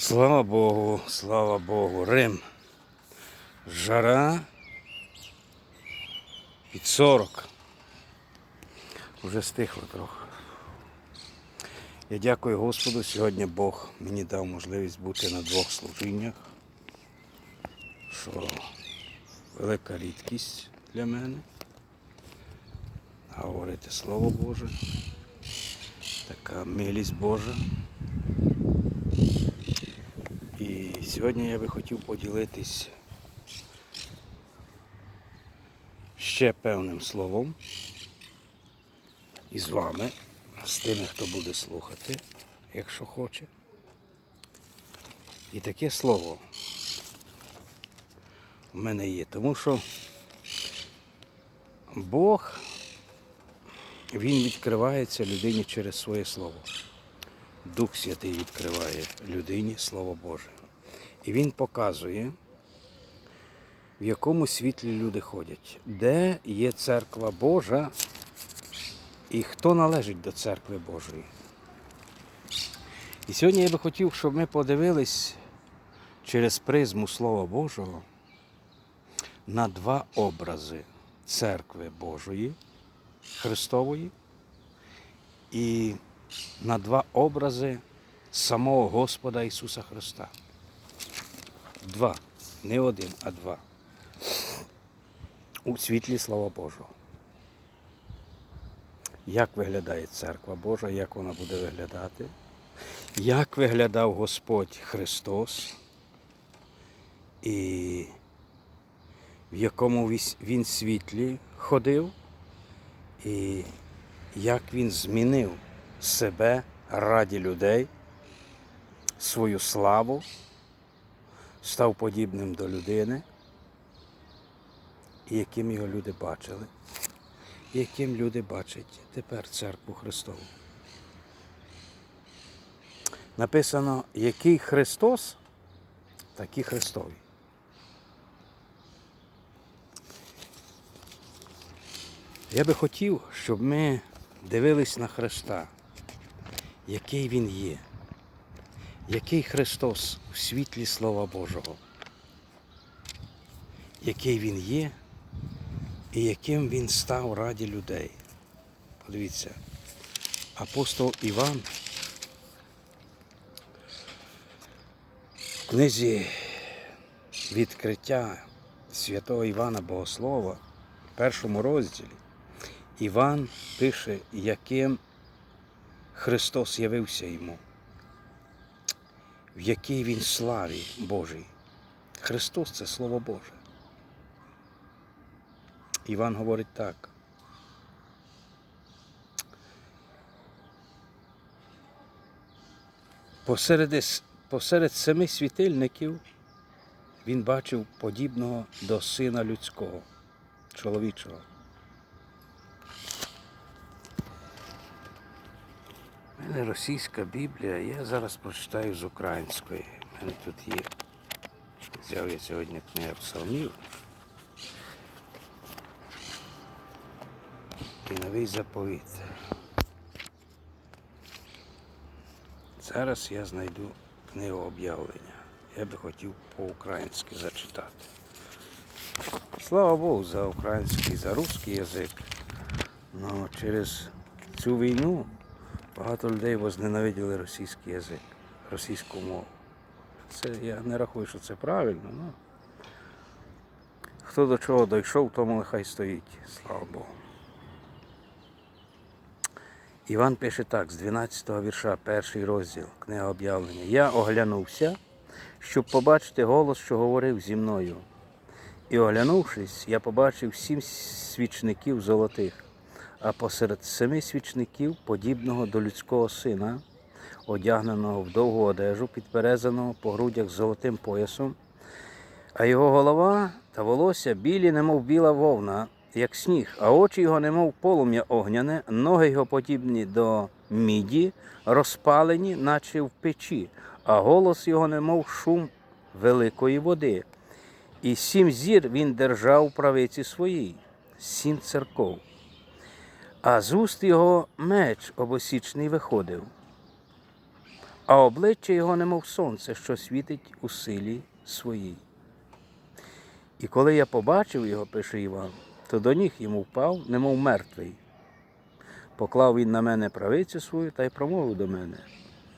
Слава Богу, слава Богу, Рим. Жара під 40. Уже стихло трохи. Я дякую Господу. Сьогодні Бог мені дав можливість бути на двох служіннях, що велика рідкість для мене. Говорити Слово Боже, така милість Божа. І сьогодні я би хотів поділитись ще певним словом із вами, з тими, хто буде слухати, якщо хоче. І таке слово в мене є, тому що Бог, Він відкривається людині через своє слово. Дух Святий відкриває людині Слово Боже. І він показує, в якому світлі люди ходять, де є церква Божа і хто належить до церкви Божої. І сьогодні я би хотів, щоб ми подивились через призму Слова Божого на два образи церкви Божої, Христової і на два образи самого Господа Ісуса Христа. Два. Не один, а два. У світлі Слова Божого. Як виглядає церква Божа, як вона буде виглядати? Як виглядав Господь Христос? І в якому він світлі ходив? І як він змінив себе раді людей, свою славу, став подібним до людини, і яким його люди бачили, і яким люди бачать тепер церкву Христову. Написано, який Христос, такі Христові. Я би хотів, щоб ми дивились на Христа, який Він є, який Христос у світлі Слова Божого, який Він є і яким Він став раді людей. Подивіться, апостол Іван в книзі відкриття святого Івана Богослова в першому розділі Іван пише, яким Христос явився йому, в якій він славі Божій. Христос це Слово Боже. Іван говорить так. Посеред, посеред семи світильників він бачив подібного до сина людського, чоловічого. У мене російська Біблія, я зараз прочитаю з української. У мене тут є. Взяв я сьогодні книгу псалмів. І новий заповіт. Зараз я знайду книгу об'явлення. Я би хотів по-українськи зачитати. Слава Богу за український, за русський язик. Но через цю війну багато людей возненавиділи російський язик, російську мову. Це я не рахую, що це правильно. Ну, хто до чого дійшов, тому нехай стоїть. Слава Богу. Іван пише так, з 12 го вірша, перший розділ, книга об'явлення. Я оглянувся, щоб побачити голос, що говорив зі мною. І оглянувшись, я побачив сім свічників золотих, а посеред семи свічників, подібного до людського сина, одягненого в довгу одежу, підперезаного по грудях золотим поясом, а його голова та волосся білі, немов біла вовна, як сніг, а очі його, немов полум'я огняне, ноги його подібні до міді, розпалені, наче в печі, а голос його, немов шум великої води. І сім зір він держав у правиці своїй, сім церков. А з уст його меч обосічний виходив. а обличчя його немов сонце, що світить у силі своїй. І коли я побачив його, пише Іван, то до ніг йому впав, немов мертвий. Поклав він на мене правицю свою та й промовив до мене.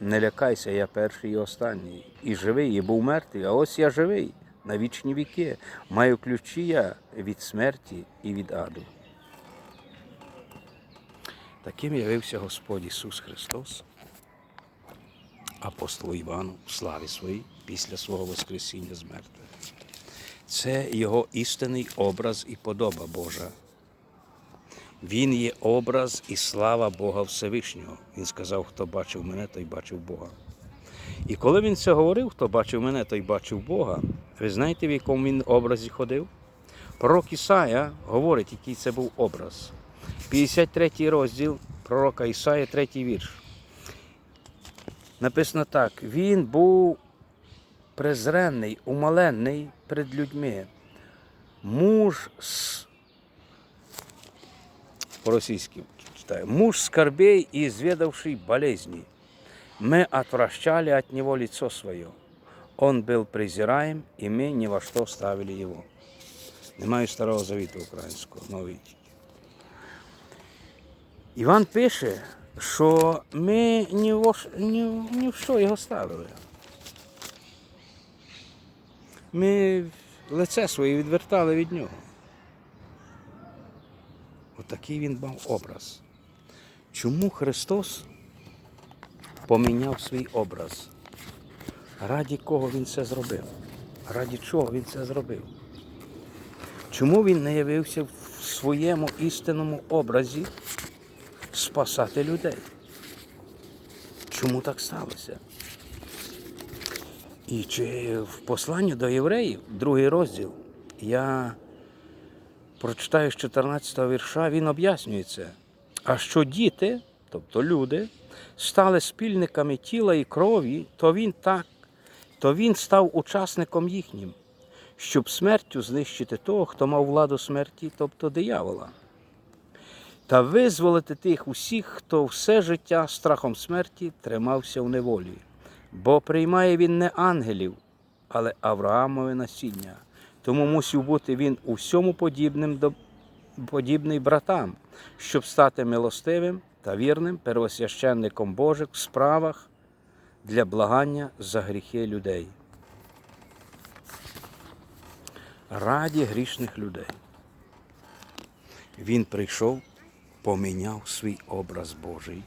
Не лякайся, я перший і останній. І живий, і був мертвий, а ось я живий на вічні віки. Маю ключі я від смерті і від аду. Таким явився Господь Ісус Христос, апостолу Івану в славі своїй після свого Воскресіння з мертвих. Це його істинний образ і подоба Божа. Він є образ і слава Бога Всевишнього. Він сказав, хто бачив мене, той бачив Бога. І коли він це говорив, хто бачив мене, той бачив Бога, ви знаєте, в якому він образі ходив? Пророк Ісая говорить, який це був образ. 53 розділ пророка Ісая, 3 вірш. Написано так: він був презренний, умаленний перед людьми. Муж з по-російськи читаю. Муж скорбей и изведавший болезни. Мы отвращали от него лицо свое. Он был презираем, и мы ни во что ставили его. Немає старого завіту українського, новий. Іван пише, що ми ні в, ні, ні в що його ставили. Ми лице своє відвертали від нього. Отакий він мав образ. Чому Христос поміняв свій образ? Раді кого він це зробив? Раді чого він це зробив? Чому він не явився в своєму істинному образі спасати людей? Чому так сталося? І чи в посланні до євреїв, другий розділ, я прочитаю з 14 вірша, він об'яснює це. А що діти, тобто люди, стали спільниками тіла і крові, то він так, то він став учасником їхнім, щоб смертю знищити того, хто мав владу смерті, тобто диявола. Та визволити тих усіх, хто все життя страхом смерті тримався в неволі, бо приймає він не ангелів, але Авраамове насіння. Тому мусив бути він у всьому подібним до подібний братам, щоб стати милостивим та вірним первосвященником Божих в справах для благання за гріхи людей. Раді грішних людей. Він прийшов, поміняв свій образ Божий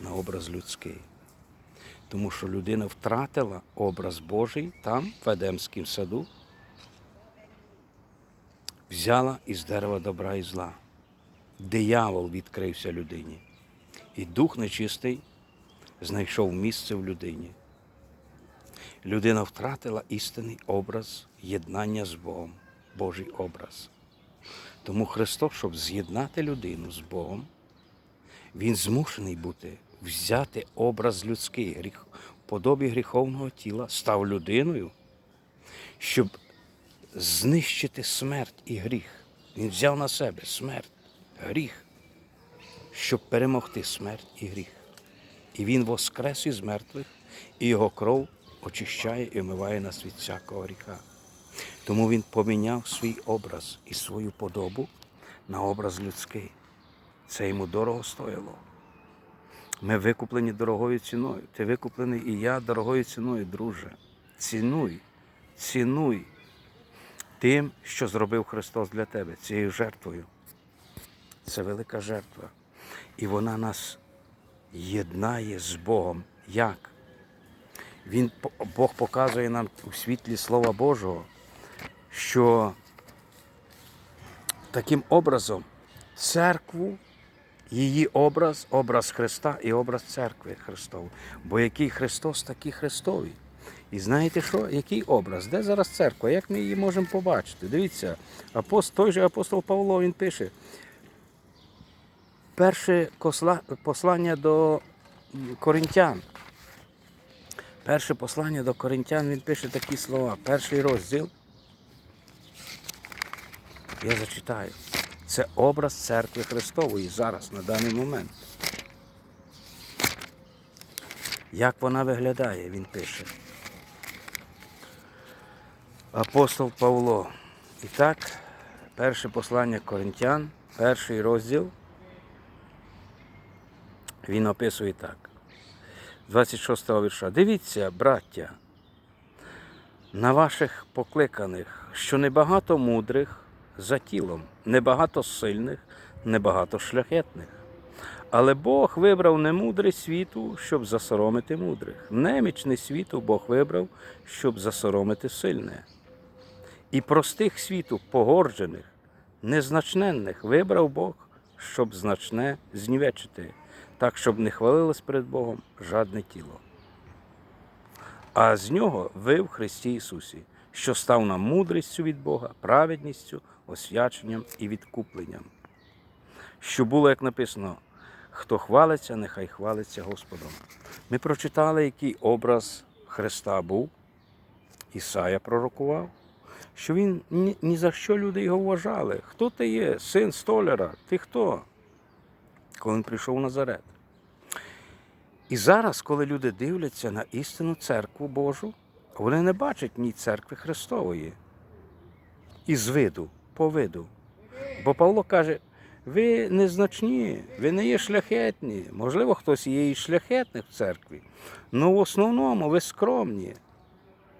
на образ людський. Тому що людина втратила образ Божий там, в Едемському саду, взяла із дерева добра і зла. Диявол відкрився людині. І дух нечистий знайшов місце в людині. Людина втратила істинний образ єднання з Богом, Божий образ. Тому Христос, щоб з'єднати людину з Богом, Він змушений бути взяти образ людський, гріх, в подобі гріховного тіла, став людиною, щоб знищити смерть і гріх. Він взяв на себе смерть, гріх, щоб перемогти смерть і гріх. І Він воскрес із мертвих, і його кров очищає і вмиває нас від всякого гріха. Тому він поміняв свій образ і свою подобу на образ людський. Це йому дорого стояло. Ми викуплені дорогою ціною. Ти викуплений і я дорогою ціною, друже. Цінуй, цінуй тим, що зробив Христос для тебе, цією жертвою. Це велика жертва. І вона нас єднає з Богом. Як? Він, Бог показує нам у світлі Слова Божого, що таким образом церкву, її образ, образ Христа і образ церкви Христової. Бо який Христос, такий Христовий. І знаєте що? Який образ? Де зараз церква? Як ми її можемо побачити? Дивіться, апост, той же апостол Павло він пише. Перше послання до коринтян. Перше послання до коринтян він пише такі слова. Перший розділ. Я зачитаю. Це образ церкви Христової зараз, на даний момент. Як вона виглядає, він пише. Апостол Павло. І так, перше послання Коринтян, перший розділ. Він описує так. 26 го вірша. Дивіться, браття, на ваших покликаних, що небагато мудрих за тілом, небагато сильних, небагато шляхетних. Але Бог вибрав немудрий світу, щоб засоромити мудрих. Немічний світу Бог вибрав, щоб засоромити сильне. І простих світу, погорджених, незначненних вибрав Бог, щоб значне знівечити, так, щоб не хвалилось перед Богом жадне тіло. А з нього ви в Христі Ісусі, що став нам мудрістю від Бога, праведністю, освяченням і відкупленням. Що було, як написано, хто хвалиться, нехай хвалиться Господом. Ми прочитали, який образ Христа був. Ісая пророкував, що він ні, за що люди його вважали. Хто ти є? Син столяра? Ти хто? Коли він прийшов в Назарет. І зараз, коли люди дивляться на істинну церкву Божу, вони не бачать ні церкви Христової. Із виду, по виду. Бо Павло каже, ви незначні, ви не є шляхетні. Можливо, хтось є і шляхетних в церкві. але в основному ви скромні.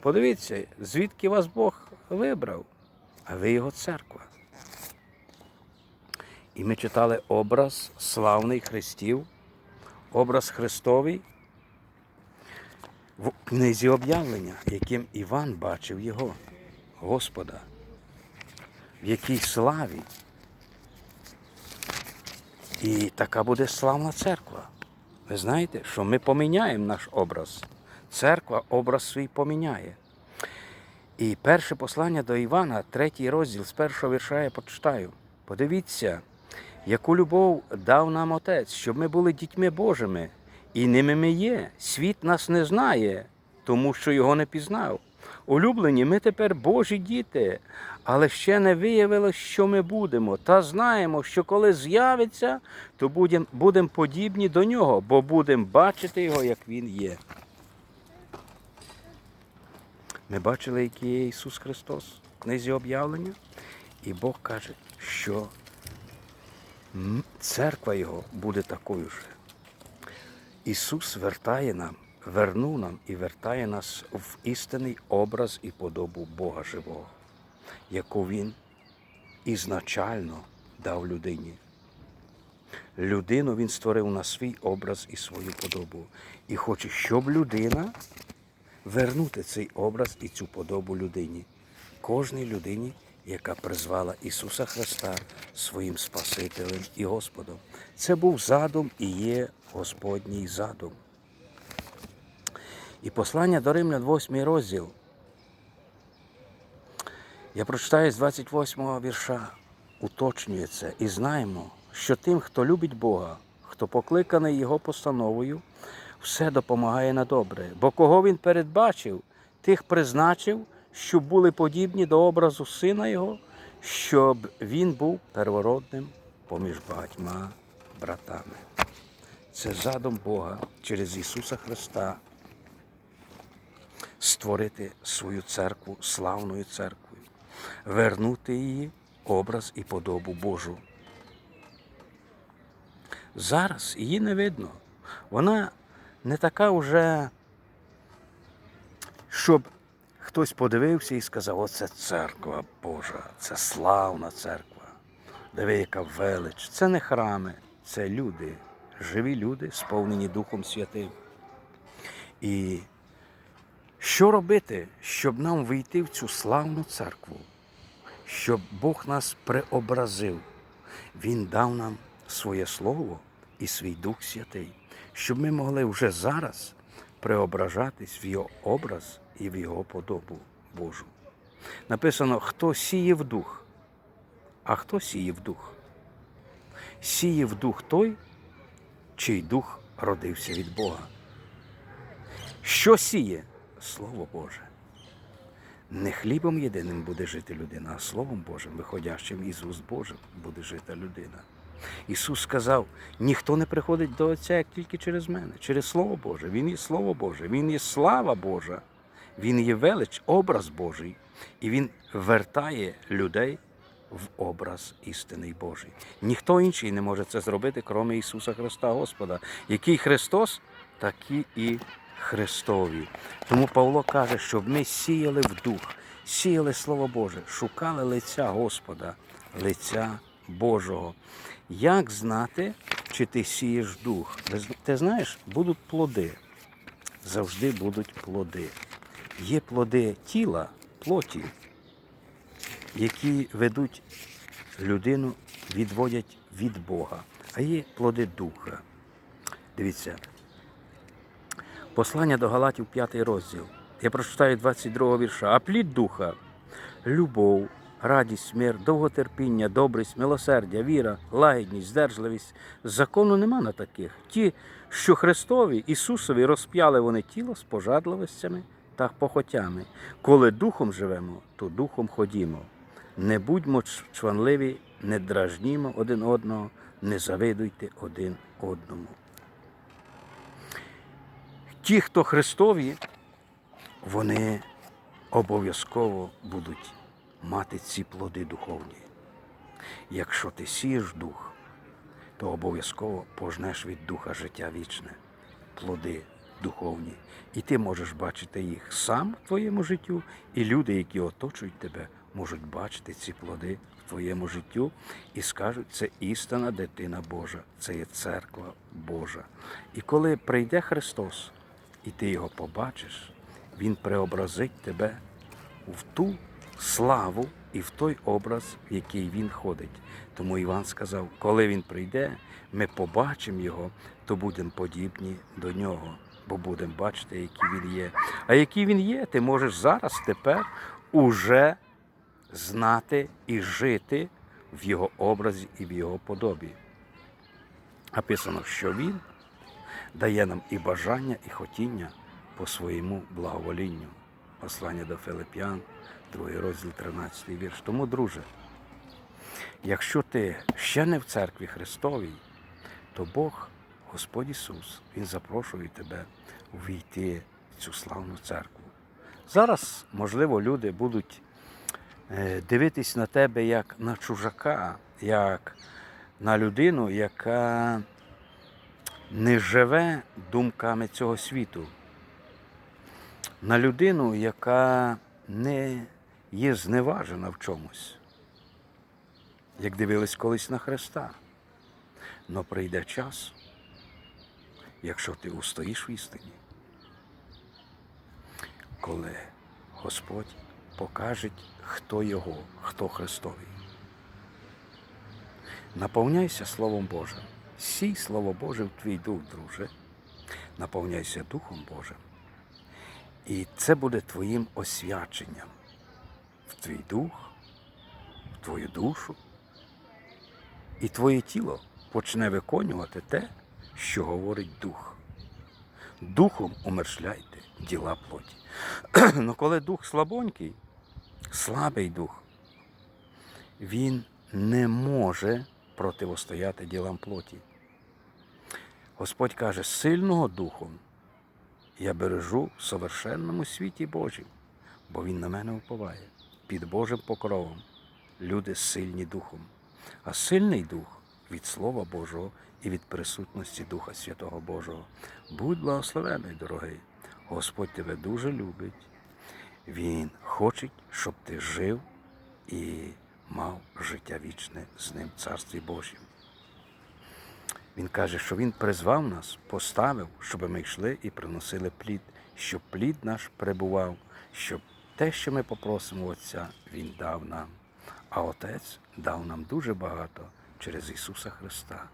Подивіться, звідки вас Бог вибрав, а ви його церква. І ми читали образ славний Христів, образ Христовий в книзі об'явлення, яким Іван бачив його, Господа, в якій славі. І така буде славна церква. Ви знаєте, що ми поміняємо наш образ. Церква образ свій поміняє. І перше послання до Івана, третій розділ з першого вірша я почитаю. Подивіться, яку любов дав нам Отець, щоб ми були дітьми Божими, і ними ми є. Світ нас не знає, тому що його не пізнав. Улюблені, ми тепер Божі діти, але ще не виявилось, що ми будемо. Та знаємо, що коли з'явиться, то будемо будем подібні до нього, бо будемо бачити його, як він є. Ми бачили, який є Ісус Христос в книзі об'явлення, і Бог каже, що церква Його буде такою ж. Ісус вертає нам, вернув нам і вертає нас в істинний образ і подобу Бога живого, яку Він ізначально дав людині. Людину Він створив на свій образ і свою подобу. І хоче, щоб людина вернути цей образ і цю подобу людині, кожній людині, яка призвала Ісуса Христа своїм Спасителем і Господом. Це був задум і є Господній задум. І послання до Римлян, 8 розділ. Я прочитаю з 28 го вірша, уточнює це. І знаємо, що тим, хто любить Бога, хто покликаний Його постановою, все допомагає на добре. Бо кого він передбачив, тих призначив, щоб були подібні до образу Сина Його, щоб він був первородним поміж багатьма братами. Це задум Бога через Ісуса Христа створити свою церкву славною церквою, вернути її образ і подобу Божу. Зараз її не видно. Вона не така вже, щоб хтось подивився і сказав, оце церква Божа, це славна церква. Диви, яка велич. Це не храми, це люди, живі люди, сповнені Духом Святим. І що робити, щоб нам вийти в цю славну церкву, щоб Бог нас преобразив? Він дав нам своє Слово і свій Дух Святий, щоб ми могли вже зараз преображатись в Його образ і в Його подобу Божу. Написано, хто сіє в дух, а хто сіє в дух? Сіє дух той, чий дух родився від Бога. Що сіє? Слово Боже. Не хлібом єдиним буде жити людина, а Словом Божим, виходящим із уст Божих, буде жити людина. Ісус сказав: ніхто не приходить до Отця, як тільки через мене, через Слово Боже. Він є Слово Боже, Він є слава Божа, Він є велич, образ Божий, і Він вертає людей в образ істинний Божий. Ніхто інший не може це зробити, крім Ісуса Христа Господа. Який Христос, такі і Христові. Тому Павло каже, щоб ми сіяли в дух, сіяли Слово Боже, шукали лиця Господа, лиця Божого. Як знати, чи ти сієш дух? Ти знаєш, будуть плоди. Завжди будуть плоди. Є плоди тіла, плоті, які ведуть людину, відводять від Бога, а є плоди духа. Дивіться, послання до Галатів, 5 розділ. Я прочитаю 22 вірша. А плід духа любов, радість, смерть, довготерпіння, добрість, милосердя, віра, лагідність, здержливість. Закону нема на таких. Ті, що Христові, Ісусові розп'яли вони тіло з пожадливостями та похотями. Коли духом живемо, то духом ходімо. Не будьмо чванливі, не дражнімо один одного, не завидуйте один одному. Ті, хто Христові, вони обов'язково будуть мати ці плоди духовні. Якщо ти сієш дух, то обов'язково пожнеш від духа життя вічне, плоди духовні. І ти можеш бачити їх сам в твоєму життю, і люди, які оточують тебе, можуть бачити ці плоди в твоєму життю і скажуть, це істина дитина Божа, це є церква Божа. І коли прийде Христос, і ти його побачиш, Він преобразить тебе в ту славу і в той образ, в який він ходить. Тому Іван сказав, коли він прийде, ми побачимо його, то будемо подібні до нього, бо будемо бачити, який він є. А який він є, ти можеш зараз, тепер уже знати і жити в його образі і в його подобі. Написано, що він дає нам і бажання, і хотіння по своєму благоволінню. Послання до Филип'ян, другий розділ, 13 вірш. Тому, друже, якщо ти ще не в церкві Христовій, то Бог, Господь Ісус, Він запрошує тебе увійти в цю славну церкву. Зараз, можливо, люди будуть е, дивитись на тебе як на чужака, як на людину, яка не живе думками цього світу, на людину, яка не є зневажена в чомусь, як дивились колись на Христа. Но прийде час, якщо ти устоїш в істині, коли Господь покаже, хто Його, хто Христовий. Наповняйся Словом Божим. Сій Слово Боже в твій дух, друже. Наповняйся Духом Божим. І це буде твоїм освяченням в твій дух, в твою душу. І твоє тіло почне виконувати те, що говорить дух. Духом умершляйте діла плоті. Ну коли дух слабонький, слабий дух, він не може противостояти ділам плоті. Господь каже, сильного духом я бережу в совершенному світі Божім, бо Він на мене уповає. Під Божим покровом люди сильні духом, а сильний дух від Слова Божого і від присутності Духа Святого Божого. Будь благословений, дорогий. Господь тебе дуже любить. Він хоче, щоб ти жив і мав життя вічне з ним в Царстві Божім. Він каже, що Він призвав нас, поставив, щоб ми йшли і приносили плід, щоб плід наш перебував, щоб те, що ми попросимо Отця, Він дав нам. А Отець дав нам дуже багато через Ісуса Христа.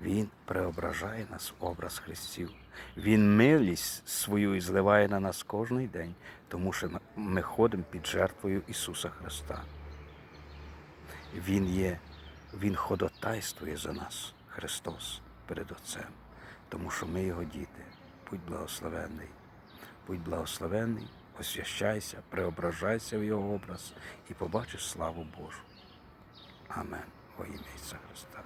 Він преображає нас в образ Христів. Він милість свою і зливає на нас кожний день, тому що ми ходимо під жертвою Ісуса Христа. Він є, Він ходотайствує за нас, Христос, перед Отцем, тому що ми Його діти. Будь благословенний, будь благословенний, освящайся, преображайся в Його образ і побачиш славу Божу. Амен. Во ім'я Христа.